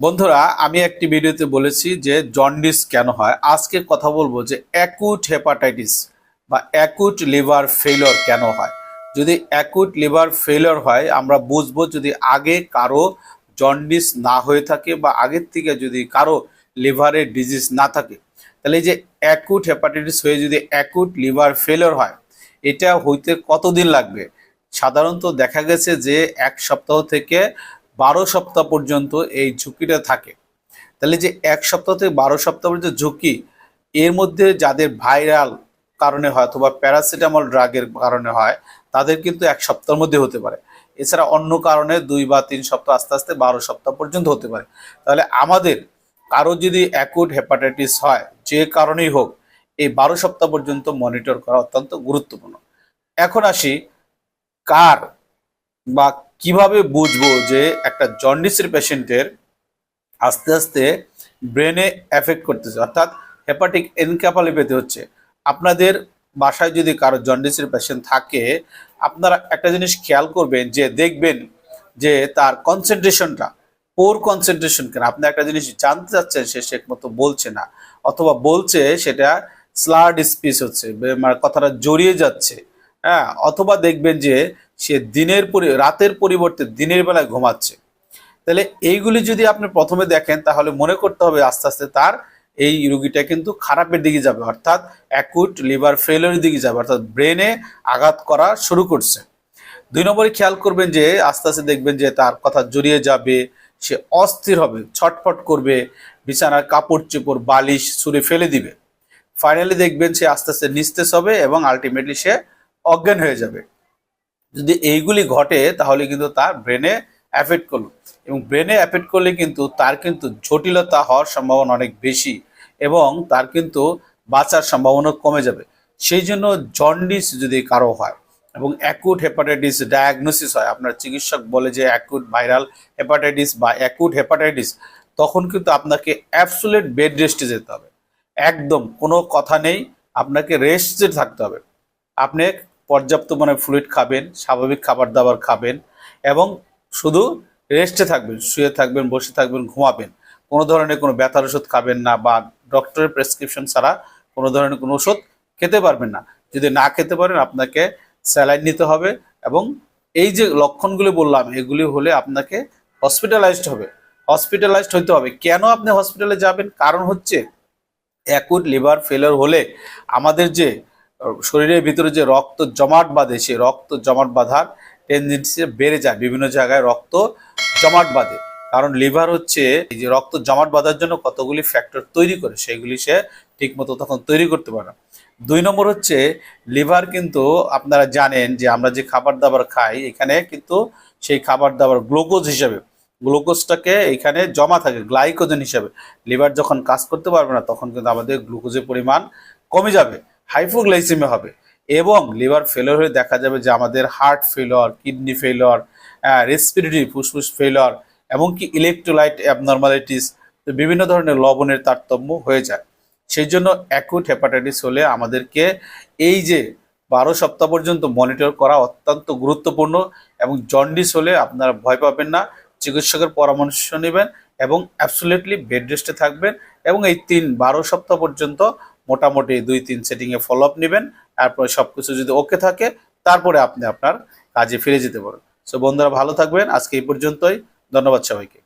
বন্ধুরা, আমি একটি ভিডিওতে বলেছি যে জন্ডিস কেন হয়। আজকে কথা বলব যে অ্যাকুট হেপাটাইটিস বা অ্যাকুট লিভার ফেলিওর কেন হয়। যদি অ্যাকুট লিভার ফেলিওর হয়, আমরা বুঝব যদি আগে কারও জন্ডিস না হয়ে থাকে বা আগের থেকে যদি কারও লিভারের ডিজিজ না থাকে, তাহলে যে অ্যাকুট হেপাটাইটিস হয়ে যদি অ্যাকুট লিভার ফেলিওর হয়, এটা হইতে কতদিন লাগবে? সাধারণত দেখা গেছে যে এক সপ্তাহ থেকে বারো সপ্তাহ পর্যন্ত এই ঝুঁকিটা থাকে। তাহলে যে এক সপ্তাহ থেকে বারো সপ্তাহ পর্যন্ত ঝুঁকি, এর মধ্যে যাদের ভাইরাল কারণে হয় অথবা প্যারাসিটামল ড্রাগের কারণে হয়, তাদের কিন্তু এক সপ্তাহের মধ্যে হতে পারে। এছাড়া অন্য কারণে দুই বা তিন সপ্তাহ আস্তে আস্তে বারো সপ্তাহ পর্যন্ত হতে পারে। তাহলে আমাদের কারও যদি অ্যাকুট হেপাটাইটিস হয়, যে কারণেই হোক, এই বারো সপ্তাহ পর্যন্ত মনিটর করা অত্যন্ত গুরুত্বপূর্ণ। এখন আসি কার বা কীভাবে বুঝব যে একটা জন্ডিসের পেশেন্টের আস্তে আস্তে ব্রেনে এফেক্ট করতেছে? অর্থাৎ হেপাটিক এনক্যাপালিপ্যাথি হচ্ছে। আপনাদের বাসায় যদি কারও জন্ডিসের পেশেন্ট থাকে, আপনারা একটা জিনিস খেয়াল করবেন যে দেখবেন যে তার কনসেন্ট্রেশনটা, পোর কনসেন্ট্রেশন কেন? আপনি একটা জিনিস জানতে চাচ্ছেন, সে সে মতো বলছে না। অথবা বলছে সেটা স্লার্ড স্পিচ হচ্ছে মানে কথাটা জড়িয়ে যাচ্ছে। হ্যাঁ অথবা দেখবেন যে সে দিনের পরি, রাতের পরিবর্তে দিনের বেলায় ঘুমাচ্ছে। তাহলে এইগুলি যদি আপনি প্রথমে দেখেন, তাহলে মনে করতে হবে আস্তে আস্তে তার এই রুগীটা কিন্তু খারাপের দিকে যাবে। অর্থাৎ অ্যাকুট লিভার ফেলের দিকে যাবে। অর্থাৎ ব্রেনে আঘাত করা শুরু করছে। দুই নম্বরে খেয়াল করবেন যে, আস্তে আস্তে দেখবেন যে তার কথা জড়িয়ে যাবে, সে অস্থির হবে, ছটফট করবে, বিছানার কাপড় চোপড়, বালিশ ছুঁড়ে ফেলে দিবে। ফাইনালি দেখবেন সে আস্তে আস্তে নিস্তেজ হবে এবং আলটিমেটলি সে অজ্ঞান হয়ে যাবে। যদি এইগুলি ঘটে, তাহলে কিন্তু তার ব্রেনে অ্যাফেক্ট করল। এবং ব্রেনে অ্যাফেক্ট করলে কিন্তু তার কিন্তু জটিলতা হওয়ার সম্ভাবনা অনেক বেশি এবং তার কিন্তু বাঁচার সম্ভাবনা কমে যাবে। সেই জন্য জন্ডিস যদি কারও হয় এবং অ্যাকুট হেপাটাইটিস ডায়াগনোসিস হয়, আপনার চিকিৎসক বলে যে অ্যাকুট ভাইরাল হেপাটাইটিস বা অ্যাকুট হেপাটাইটিস তখন কিন্তু আপনাকে অ্যাবসুলেট বেড রেস্টে যেতে হবে। একদম কোনো কথা নেই, আপনাকে রেস্টে থাকতে হবে। আপনি পর্যাপ্ত মানে ফ্লুইড খাবেন, স্বাভাবিক খাবার দাবার খাবেন এবং শুধু রেস্টে থাকবেন, শুয়ে থাকবেন, বসে থাকবেন, ঘুমাবেন। কোনো ধরনের কোনো ব্যথার ওষুধ খাবেন না বা ডক্টরের প্রেসক্রিপশন ছাড়া কোনো ধরনের কোনো ওষুধ খেতে পারবেন না। যদি না খেতে পারেন, আপনাকে স্যালাইন নিতে হবে এবং এই যে লক্ষণগুলি বললাম, এগুলি হলে আপনাকে হসপিটালাইজড হবে। হসপিটালাইজড হইতে হবে। কেন আপনি হসপিটালে যাবেন? কারণ হচ্ছে অ্যাকুট লিভার ফেলিওর হলে আমাদের যে শরীরের ভিতরে যে রক্ত জমাট বাঁধে, সেই রক্ত জমাট বাঁধার টেন্ডেন্সি বেড়ে যায়। বিভিন্ন জায়গায় রক্ত জমাট বাঁধে। কারণ লিভার হচ্ছে, এই যে রক্ত জমাট বাঁধার জন্য কতগুলি ফ্যাক্টর তৈরি করে, সেগুলি সে ঠিকমতো তখন তৈরি করতে পারে দুই নম্বর হচ্ছে, লিভার কিন্তু আপনারা জানেন যে আমরা যে খাবার দাবার খাই, এখানে কিন্তু সেই খাবার দাবার গ্লুকোজ হিসেবে, গ্লুকোজটাকে এখানে জমা থাকে, গ্লাইকোজেন হিসেবে। লিভার যখন কাজ করতে পারবে না, তখন কিন্তু আমাদের গ্লুকোজের পরিমাণ কমে যাবে। হাইপোগ্লাইসেমিয়া হবে। এবং লিভার ফেলিওর হয়ে দেখা যাবে যে আমাদের heart failure kidney failure respiratory ফুসফুস ফেলিওর এমনকি ইলেকট্রোলাইট অ্যাবনর্মালিটিস বিভিন্ন ধরনের লবণের তারতম্য হয়ে যায়। সেই জন্য অ্যাকুট হেপাটাইটিস হলে আমাদেরকে এই যে বারো সপ্তাহ পর্যন্ত মনিটর করা অত্যন্ত গুরুত্বপূর্ণ এবং জন্ডিস হলে আপনারা ভয় পাবেন না, চিকিৎসকের পরামর্শ নেবেন এবং অ্যাবসুলেটলি বেড রেস্টে থাকবেন এবং এই তিন বারো সপ্তাহ পর্যন্ত মোটামুটি দুই, তিন সেটিংয়ে ফলো আপ নেবেন, তারপরে সব কিছু যদি ওকে থাকে, তারপরে আপনি আপনার কাজে ফিরে যেতে পারেন সো বন্ধুরা ভালো থাকবেন। আজকে এই পর্যন্তই। ধন্যবাদ সবাইকে।